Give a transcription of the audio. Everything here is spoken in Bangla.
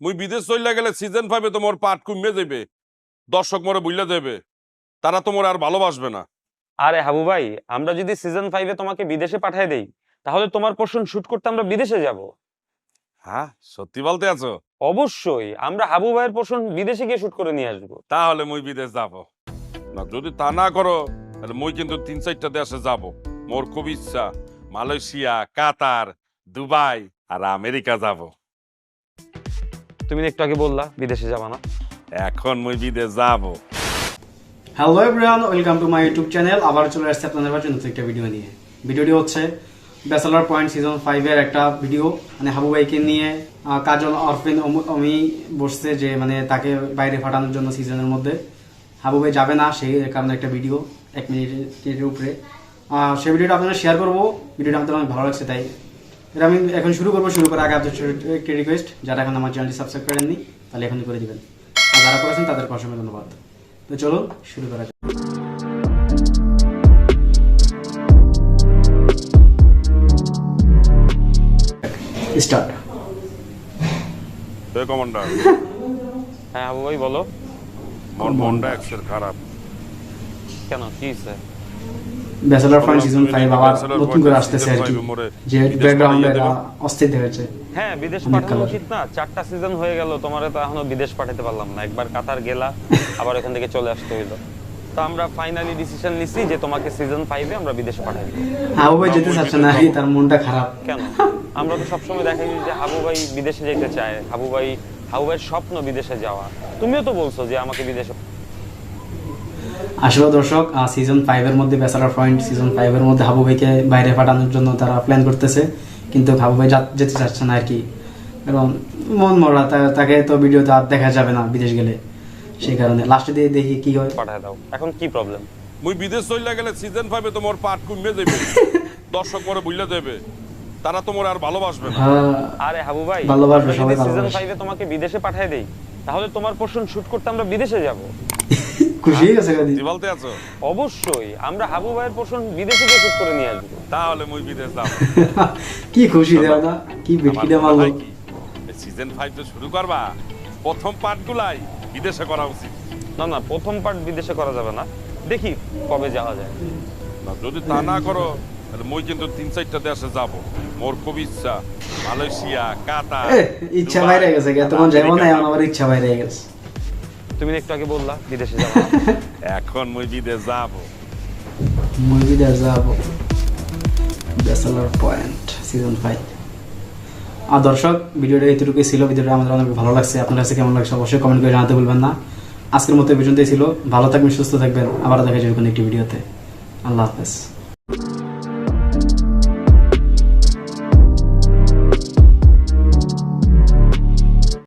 মুই বিদেশ চলে গেলে সিজন ফাইভে তোমার পাট কমে যাবে দর্শক মরে বুঝলে দেবে তারা তোমার আর ভালোবাসবে না। আরে হাবু ভাই আমরা যদি সিজন ফাইভে তোমাকে বিদেশে পাঠিয়ে দেই তাহলে তোমার পোর্শন শুট করতে আমরা বিদেশে যাব। হ্যাঁ সত্যি বলতে আছো? অবশ্যই আমরা হাবু ভাইয়ের পোর্শন বিদেশে গিয়ে শুট করে নিয়ে আসব। তাহলে মুই বিদেশ যাব। না যদি তা না করো তাহলে মুই কিন্তু তিন চারটা দেশে যাব। মোর খুব ইচ্ছা মালয়েশিয়া কাতার দুবাই আর আমেরিকা যাব। তুমি একটু আগে বললা বিদেশে যাবা না। এখন মুই বিদেশ যাব। Hello everyone welcome to my YouTube channel আবার চলে আসছে আপনাদের কাছে নতুন একটা ভিডিও নিয়ে। ভিডিওটি হচ্ছে ব্যাচেলার পয়েন্ট সিজন ফাইভের একটা ভিডিও মানে হাবু ভাইকে নিয়ে কাজল অরফিন অমু- বসছে যে মানে তাকে বাইরে ফাটানোর জন্য সিজনের মধ্যে। হাবু ভাই যাবে না সেই কারণে একটা ভিডিও এক মিনিটের উপরে। সেই ভিডিওটা আপনাদের শেয়ার করব। ভিডিওটা আমাদের অনেক ভালো লাগছে তাই এটা আমি এখন শুরু করব শুরু করার আগে আপনাদের একটি রিকোয়েস্ট যারা এখন আমার চ্যানেলটি সাবস্ক্রাইব করেননি তাহলে এখনই করে দিবেন। আর যারা করেছেন তাদেরকে অসংখ্য ধন্যবাদ। তো চলুন শুরু করা যাক। Start hey commander. হ্যাঁ ভাই বলো। মোর মনটা একসের খারাপ। কেন কি হয়েছে? ব্যাচেলার সিজন আবার নতুন করে আসতেছে আর কি যে ব্যাকগ্রাউন্ডে অস্থির হয়েছে হ্যাঁ বিদেশ পাঠানো উচিত না। চারটা সিজন হয়ে গেল তোমার তো এখনও বিদেশ পাঠাতে পারলাম না। একবার কাতার গেলা আবার এখান থেকে চলে আসতে হইল। তো আমরা ফাইনালি ডিসিশন নিছি যে তোমাকে সিজন ফাইভে আমরা বিদেশে পাঠাই হাবু ভাই যেতে চাচ্ছে না তার মনটা খারাপ। কেন? আমরা তো সবসময় দেখাই যে হাবু ভাই বিদেশে যেতে চায়। হাবু ভাই হাবু ভাইয়ের স্বপ্ন বিদেশে যাওয়া। তুমিও তো বলছো যে আমাকে বিদেশে আসলে দর্শক সিজন ফাইভের মধ্যে ব্যাচেলার পয়েন্ট সিজন ফাইভের মধ্যে হাবু ভাইকে বাইরে পাঠানোর জন্য তারা প্ল্যান করতেছে। কিন্তু হাবু ভাই যেতে চাচ্ছে না আর কি এবং মন মরা তাকে তো ভিডিওতে আর দেখা যাবে না বিদেশ গেলে। সেই কারণে লাস্টে দিয়ে দেখি কি হয়। পাঠায় দাও। এখন কি প্রবলেম মুই বিদেশ চলে গেলে সিজন ফাইভে তোমার পাট কমে যাবে দর্শক বুঝলে দেবে। তারা তোমার আর ভালোবাসবে না। হ্যাঁ, আরে হাবু ভাই ভালোবাসবে, সবাই সিজন। ফাইভে তোমাকে বিদেশে পাঠিয়ে দেই তাহলে তোমার পোর্শন শুট করতে আমরা বিদেশে যাব। খুশি হয়ে গেছে গাদি কি বলতে আছো? অবশ্যই আমরা হাবু ভাইয়ের পোর্শন বিদেশে গিয়ে শুট করে নিয়ে আসব। তাহলে মুই বিদেশ যাব। কি খুশি দেওয়া না কি বিটকিটা মারলো সিজন ফাইভ তো শুরু করবা প্রথম পার্ট গুলাই বিদেশে করা উচিত। না না প্রথম পার্ট বিদেশে করা যাবে না। দেখি কবে যাওয়া যায়। না যদি তা না করো তাহলে মুই কিন্তু তিন চারটা দেশে যাব। মোর খুব ইচ্ছা মালয়েশিয়া কাতার ইচ্ছা বাইরে গেছে আর তখন না। আমার ইচ্ছা বাইরে গেছে। তুমি একটু আগে বললা বিদেশে যাব। এখন মুই বিদেশ যাব। মুভি দেখা যাব। ব্যাচেলার পয়েন্ট সিজন ফাইভ আর দর্শক ভিডিওটা এতটুকুই ছিল ভিডিওটা আমাদের অনেক ভালো লাগছে। আপনার কাছে কেমন লাগছে অবশ্যই কমেন্ট করে জানাতে ভুলবেন না। আজকের মতো এই পর্যন্তই ছিল। ভালো থাকবেন সুস্থ থাকবেন। আবার দেখা যাবে কোনো একটি ভিডিওতে। আল্লাহ হাফেজ।